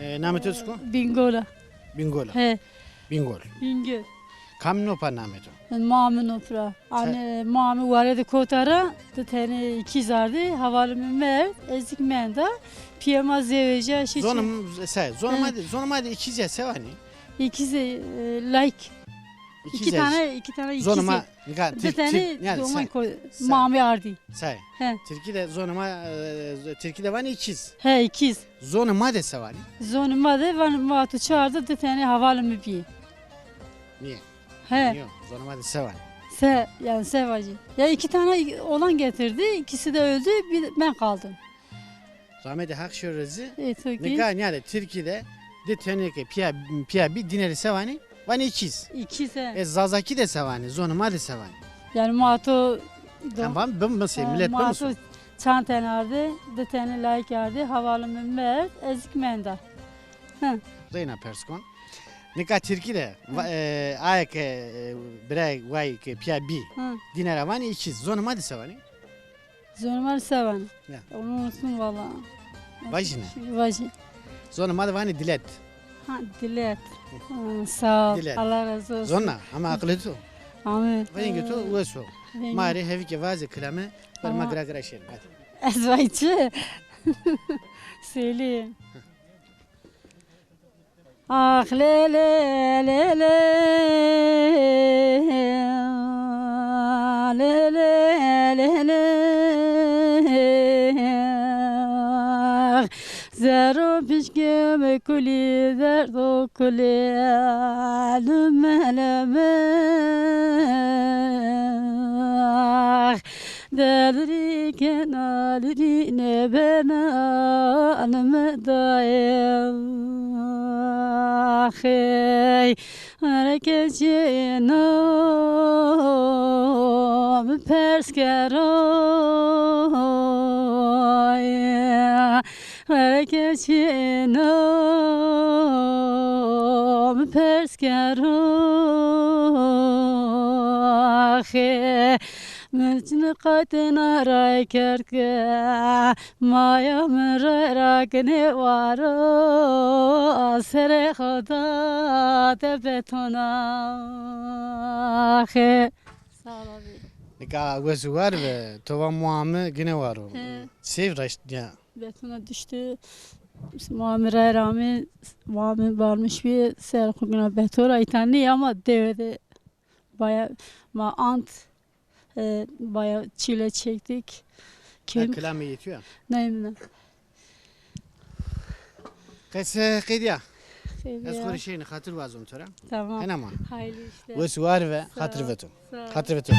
E, Namet Özko? Bingola. Bingola. He, Bingol. Bingöl. Kam no pa Namet o? Mami nopra. Anne mami vardı kotara. Da tane ikiz vardı. Havalı mer. Ezik menda. Piyama zeveja. Şiş. Zonum se, zonum hadi, zonum hadi ikize sevani. İkizi e, like. İki tane, iki tane ikizi. Zonuma, nika, Bir tir, tane tir, yani koy. say. Mami ardi. say. He. Türkiye'de zonuma, e, Türkiye'de vani ikiz. He ikiz. Zonuma de sevani. Zonuma da van vatu çağırdı da tane havalı mı bir. Niye? He. Niye? Zonuma de sevani. Se yani sevacı. Ya iki tane olan getirdi. ikisi de öldü. Bir ben kaldım. Rahmeti hak şörezi. Okay. Nika yani Türkiye'de de teneke piya piya bir dineri sevani. Vani ikiz. İkisi. E zazaki de sevani, zonuma de sevani. Yani Mato Tamam ben şey millet ben Mato musun? çan tane vardı. De tane layık vardı. Havalı mümmer. Ezik menda. Zeyna Perskon. Nika Türkiye'de va- e, ayak e, birey vay ke piya bir Hı. dineri vani ikiz. Zonuma de sevani. Zonumar seven. Ya. Onu unuttum valla. Vajine. Vajine. Zonuma de vani dilet. دلت سا دلت الله رزق زنا هم عقل تو آمین و اینگه تو وسو ماری هفی که واز کلمه بر مگرا گرا شیر بعد از وای چه سیلی آخ لیلی لیلی لیلی لیلی لم كلي ذرد كلي لم لم دادري كان لدي نبنا المدايا خي حركتي نوم بيرسكرون keçinum perskeruhi Mülçün katına ray kerke Maya mıra rakne varo Sere hoda tepetona Sağ ol abi. Ne kadar var ve tova muamı gene var o. Ya. Betona düştü. Muamire rağmen muamir varmış bir ser kuguna betora itani ama devede baya ma ant e, baya çile çektik. Kim Klame yetiyor. neyim ne? Kes qidya. Ez Seviyor. khori şeyini hatır vazım tora. Tamam. Ma. Hayırlı işler. Ve Sağ ol. hatır ol. Hatır veto.